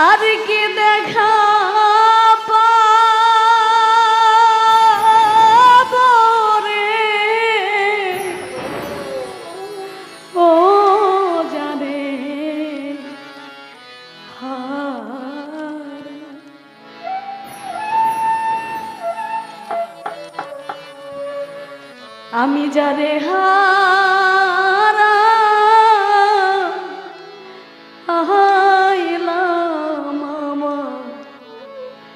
আর কি দেখা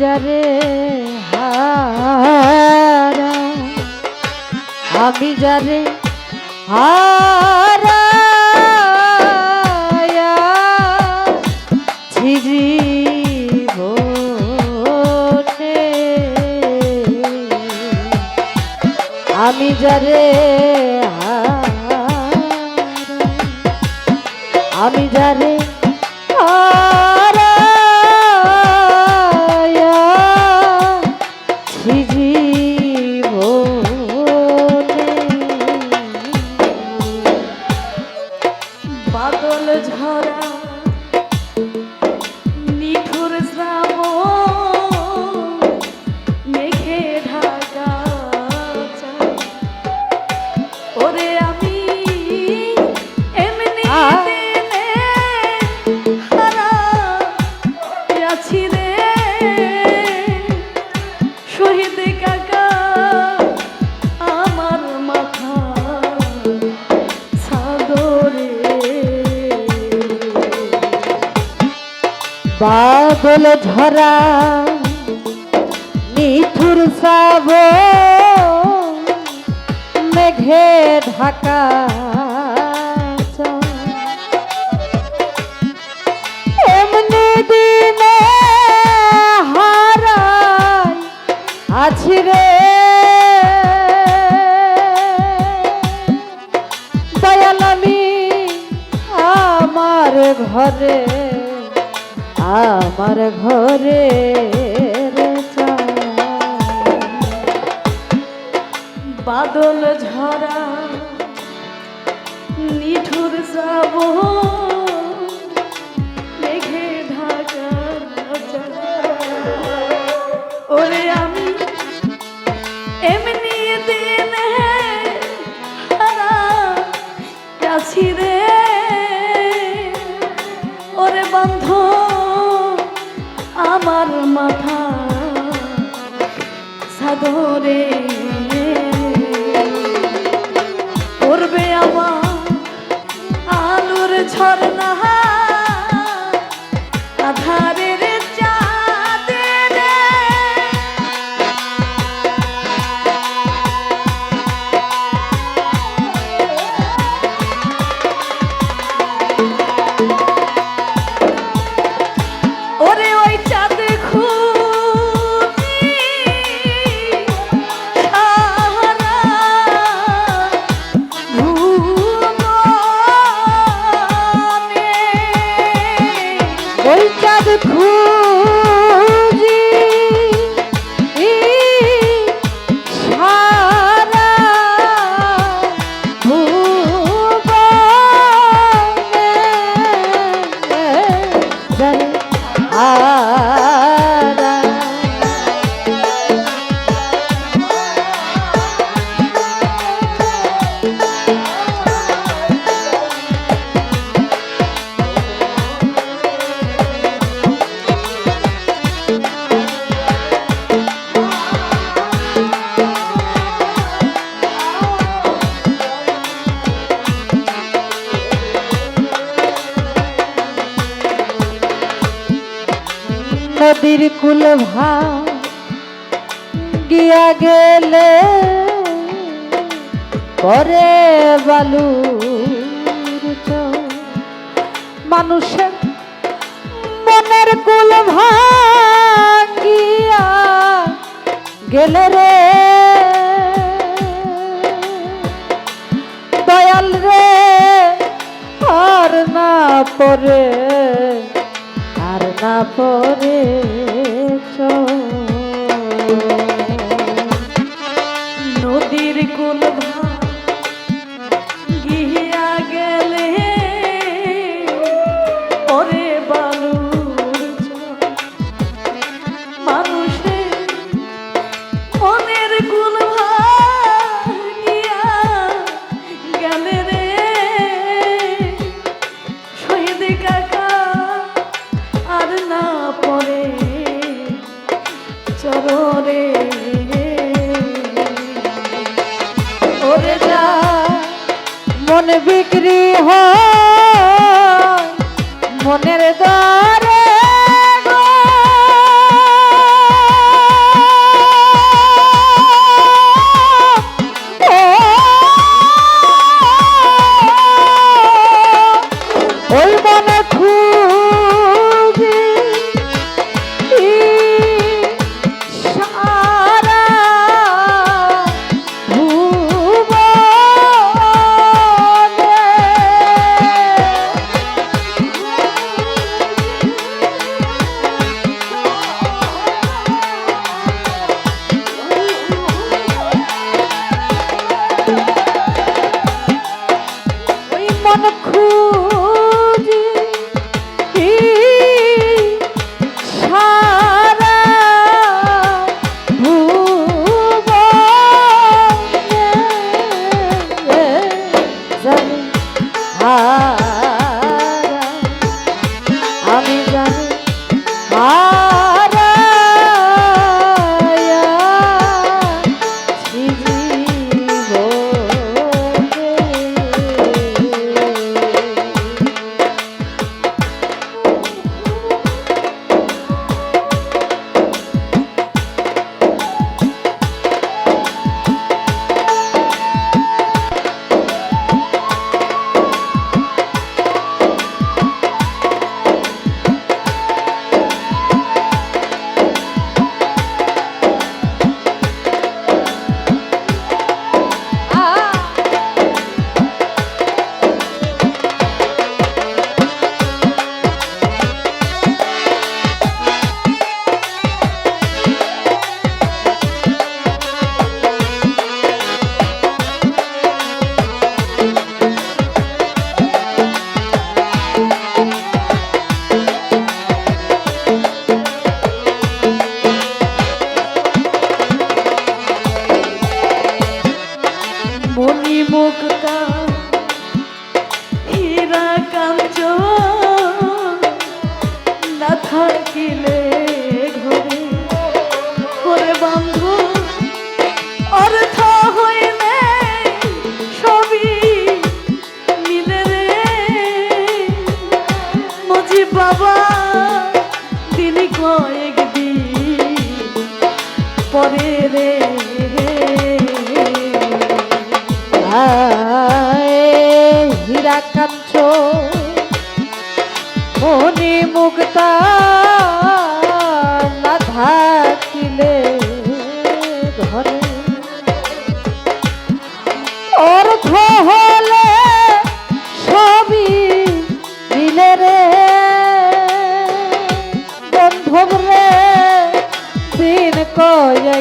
যারে হারা আমি যারে হারা আমি যারে আমি যারে আ তুলে ধরা নিঠুর সাব মেঘে ঢাকা। Oh, করে Oh. বালুর মানুষের মনের কুল ভাঙিয়া গেলে রে। দয়াল রে, আর না পরে, আর না পরে। বিক্রি হয়। মনের দর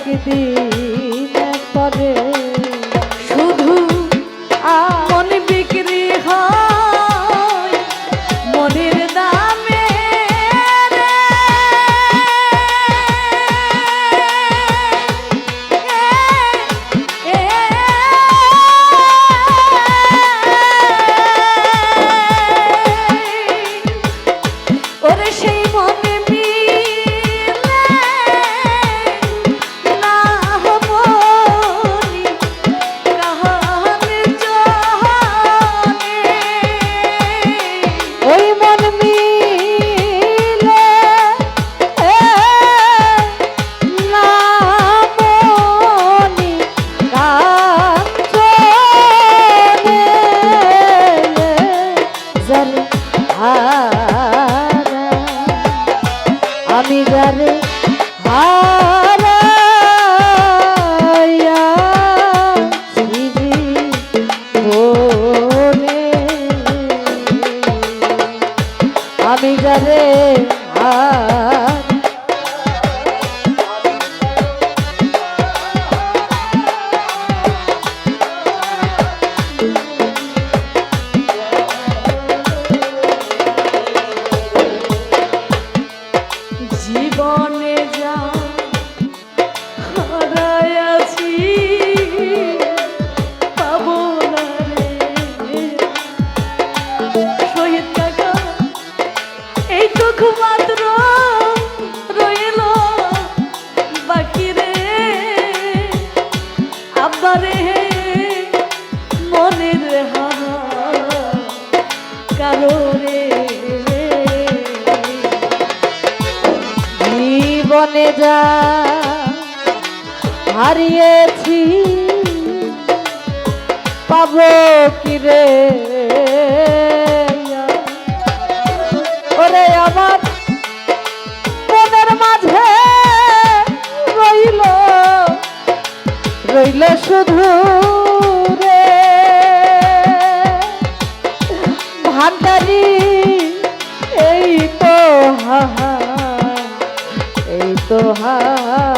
লাগিদি যা হারিয়েছি পাব কিরে ওরে আমার মনের মাঝে রইল রইল শুধু সোহা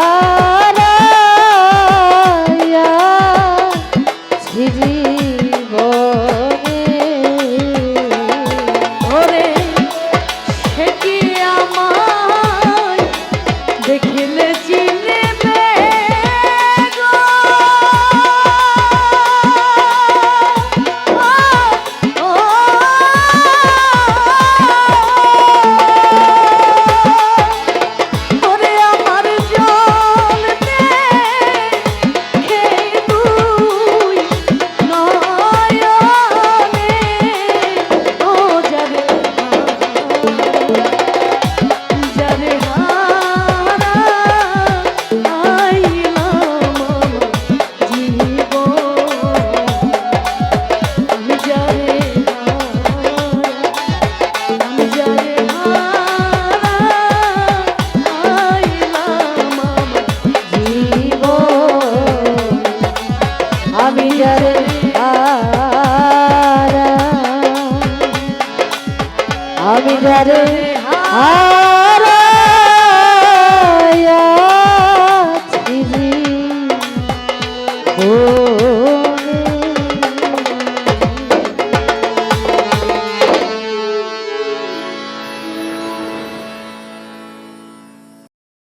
Bye.